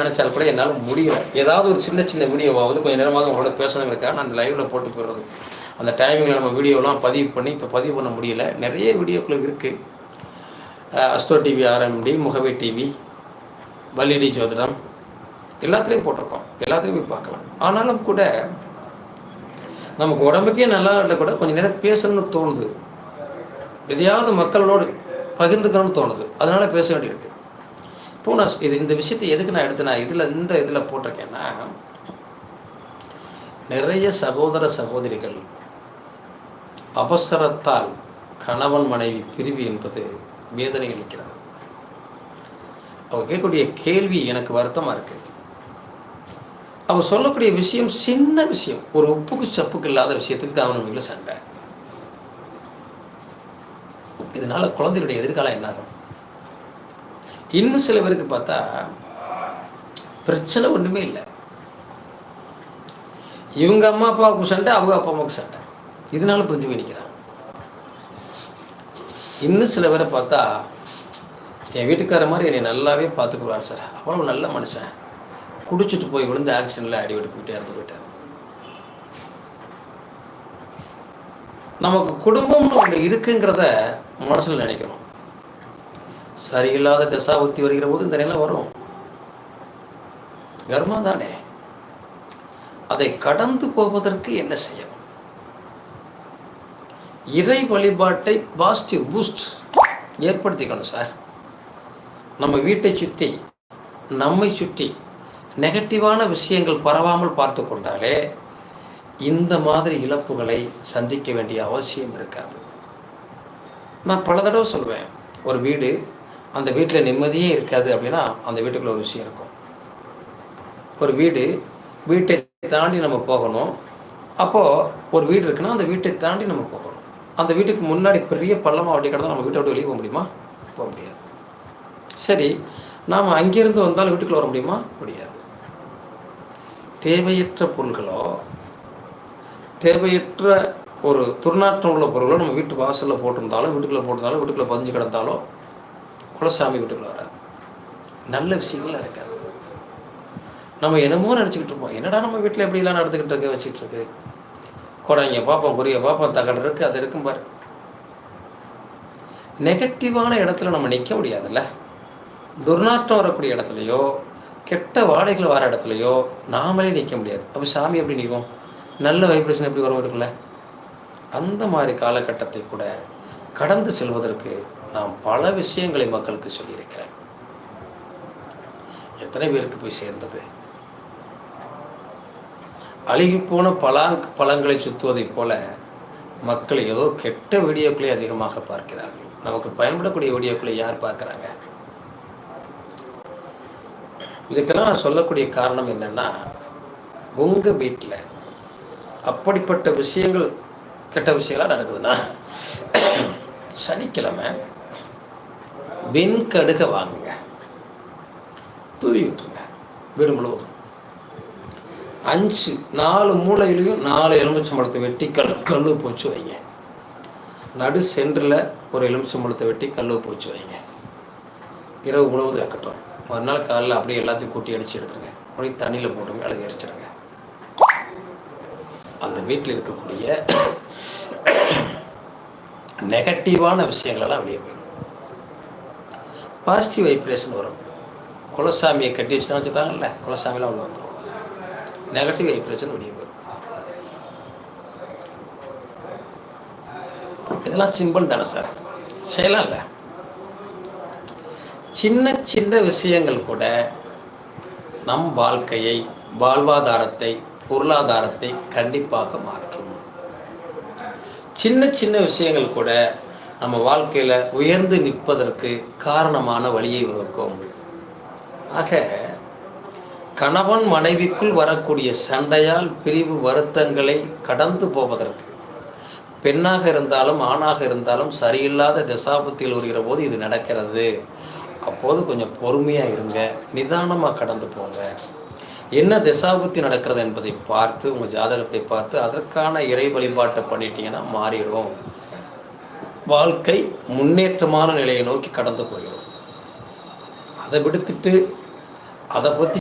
நினைச்சாலும் கூட என்னால் முடியல. ஏதாவது ஒரு சின்ன சின்ன வீடியோவாவது கொஞ்சம் நேரமாக உங்களோட பேசணுங்கிறக்காக நான் அந்த லைவில் போட்டு போயிடுறது. அந்த டைமிங்கில் நம்ம வீடியோலாம் பதிவு பண்ணி இப்போ பதிவு பண்ண முடியல. நிறைய வீடியோக்கள் இருக்குது Astro TV R M T Mugavai TV வல்லிடி ஜோதிடம் எல்லாத்துலேயும் போட்டிருக்கோம். எல்லாத்துலேயும் போய் பார்க்கலாம். ஆனாலும் கூட நமக்கு உடம்புக்கே நல்லா இல்லை கூட கொஞ்சம் நேரம் பேசணும்னு தோணுது. எதையாவது மக்களோடு பகிர்ந்துக்கணும்னு தோணுது. அதனால் பேச வேண்டியிருக்கு. இப்போ இது இந்த விஷயத்தை எதுக்கு நான் எடுத்து நான் இதில் இந்த இதில் போட்டிருக்கேன்னா நிறைய சகோதர சகோதரிகள் அவசரத்தால் கணவன் மனைவி பிரிவு என்பது வேதனை அளிக்கிறது. அவங்க கேட்கக்கூடிய கேள்வி எனக்கு வருத்தமாக இருக்குது அவங்க சொல்லக்கூடிய விஷயம் சின்ன விஷயம். ஒரு உப்புக்கு சப்புக்கு இல்லாத விஷயத்துக்கு கவனம் சண்டை. இதனால குழந்தைகளுடைய எதிர்காலம் என்ன ஆகும்? இன்னும் சில பேருக்கு பார்த்தா பிரச்சனை ஒன்றுமே இல்லை. இவங்க அம்மா அப்பாவுக்கு சண்டை அவங்க அப்பா அம்மாவுக்கு சண்டை. இதனால புரிஞ்சு போய் நிற்கிறாங்க இன்னும் சில பேரை பார்த்தா என் வீட்டுக்கார மாதிரி என்னை நல்லாவே பார்த்துக்குவார் சார். அவ்வளோ நல்ல மனுஷன். குடிச்சிட்டு போய் விழுந்து ஆக்சிடென்ட்டில் அடிபட்டு போயிட்டே இறந்து போயிட்டார். நமக்கு குடும்பம்னு ஒன்று இருக்குங்கிறத மனசில் நினைக்கணும். சரியில்லாத தசாபுத்தி வருகிற போது இந்த நிலை வரும். கர்மம் தானே. அதை கடந்து போவதற்கு என்ன செய்யணும்? இறை வழிபாட்டை பாசிட்டிவ் பூஸ்ட் ஏற்படுத்திக்கணும் சார் நம்ம வீட்டை சுற்றி நம்மை சுற்றி நெகட்டிவான விஷயங்கள் பரவாமல் பார்த்து கொண்டாலே இந்த மாதிரி இழப்புகளை சந்திக்க வேண்டிய அவசியம் இருக்காது. நான் பல தடவை சொல்வேன் ஒரு வீடு அந்த வீட்டில் நிம்மதியே இருக்காது அப்படின்னா அந்த வீட்டுக்குள்ள ஒரு விஷயம் இருக்கும். ஒரு வீடு வீட்டை தாண்டி நம்ம போகணும். அப்போது ஒரு வீடு இருக்குன்னா அந்த வீட்டை தாண்டி நம்ம போகணும். அந்த வீட்டுக்கு முன்னாடி பெரிய பள்ளமாக அப்படி கிடந்தால் நம்ம வீட்டை விட்டு வெளியே போக முடியுமா? போக முடியாது. சரி நாம் அங்கேருந்து வந்தாலும் வீட்டுக்குள்ளே வர முடியுமா? முடியாது. தேவையற்ற பொருள்களோ தேவையற்ற ஒரு துர்நாற்றம் உள்ள பொருளோ நம்ம வீட்டு வாசலில் போட்டிருந்தாலும் வீட்டுக்குள்ளே போட்டிருந்தாலும் வீட்டுக்குள்ளே பதிஞ்சு கிடந்தாலோ குலசாமி வீட்டுக்குள்ள வராது நல்ல விஷயங்கள் நடக்காது. நம்ம என்னமோ நினச்சிக்கிட்டு இருப்போம். என்னடா நம்ம வீட்டில் எப்படிலாம் நடந்துக்கிட்டு இருக்க வச்சுக்கிட்டு இருக்கு? குடைங்க பார்ப்போம் குறிய பார்ப்போம் தகடு இருக்குது அது இருக்கும் பாரு. நெகட்டிவான இடத்துல நம்ம நிற்க முடியாதுல்ல? துர்நாற்றம் வரக்கூடிய இடத்துலையோ கெட்ட வாடைகள் வர இடத்துலையோ நாமளே நிற்க முடியாது. அப்போ சாமி எப்படி நிற்கும்? நல்ல வைப்ரேஷன் எப்படி வரும் இருக்குல்ல? அந்த மாதிரி காலகட்டத்தை கூட கடந்து செல்வதற்கு நான் பல விஷயங்களை மக்களுக்கு சொல்லியிருக்கிறேன். எத்தனை பேருக்கு போய் சேர்ந்தது? அழுகிப்போன பலா பழங்களை சுற்றுவதைப் போல மக்கள் ஏதோ கெட்ட வீடியோக்களை அதிகமாக பார்க்கிறார்கள். நமக்கு பயன்படக்கூடிய வீடியோக்களை யார் பார்க்குறாங்க? இதுக்கெல்லாம் நான் சொல்லக்கூடிய காரணம் என்னென்னா உங்கள் வீட்டில் அப்படிப்பட்ட விஷயங்கள் கெட்ட விஷயங்களாக நடக்குதுன்னா சனிக்கிழமை வெண்கடுக வாங்குங்க. தூவி விட்டுருங்க வீடு முழுவதும் அஞ்சு நாலு மூலையிலையும் நாலு எலுமிச்சம்பழத்தை வெட்டி கல் கல்லு போச்சு வைங்க. நடு சென்டரில் ஒரு எலுமிச்சம்பழத்தை வெட்டி கல்லு போச்சு வைங்க. இரவு முழுவதும் இருக்கட்டும். மறுநாள் காலையில் அப்படியே எல்லாத்தையும் கூட்டி அடித்து எடுத்துருங்க. உடனே தண்ணியில் போட்டுங்க அழுகி எரிச்சிருங்க. அந்த வீட்டில் இருக்கக்கூடிய நெகட்டிவான விஷயங்களெல்லாம் வெளியே போயிடும். பாசிட்டிவ் வைப்ரேஷன் வரும். குலசாமியை கட்டி வச்சுனா வச்சுருக்காங்கல்ல குலசாமிலாம் அவ்வளோ வந்துடும் நெகட்டிவ் வைப்ரேஷன் வெளியே இதெல்லாம் சிம்பிள் தானே சார். செய்யலாம் இல்லை? சின்ன சின்ன விஷயங்கள் கூட நம் வாழ்க்கையை வாழ்வாதாரத்தை பொருளாதாரத்தை கண்டிப்பாக மாற்றும். சின்ன சின்ன விஷயங்கள் கூட நம்ம வாழ்க்கையில் உயர்ந்து நிற்பதற்கு காரணமான வழியை வகுக்கும். ஆக கணவன் மனைவிக்குள் வரக்கூடிய சண்டையால் பிரிவு வருத்தங்களை கடந்து போவதற்கு பெண்ணாக இருந்தாலும் ஆணாக இருந்தாலும் சரியில்லாத தசாபத்தில் வருகிற போது இது நடக்கிறது. அப்போது கொஞ்சம் பொறுமையாக இருங்க நிதானமாக கடந்து போங்க. என்ன திசாபுத்தி நடக்கிறது என்பதை பார்த்து உங்கள் ஜாதகத்தை பார்த்து அதற்கான இறை வழிபாட்டை பண்ணிட்டீங்கன்னா மாறிடும். வாழ்க்கை முன்னேற்றமான நிலையை நோக்கி கடந்து போயிடும் அதை விடுத்துட்டு அதை பற்றி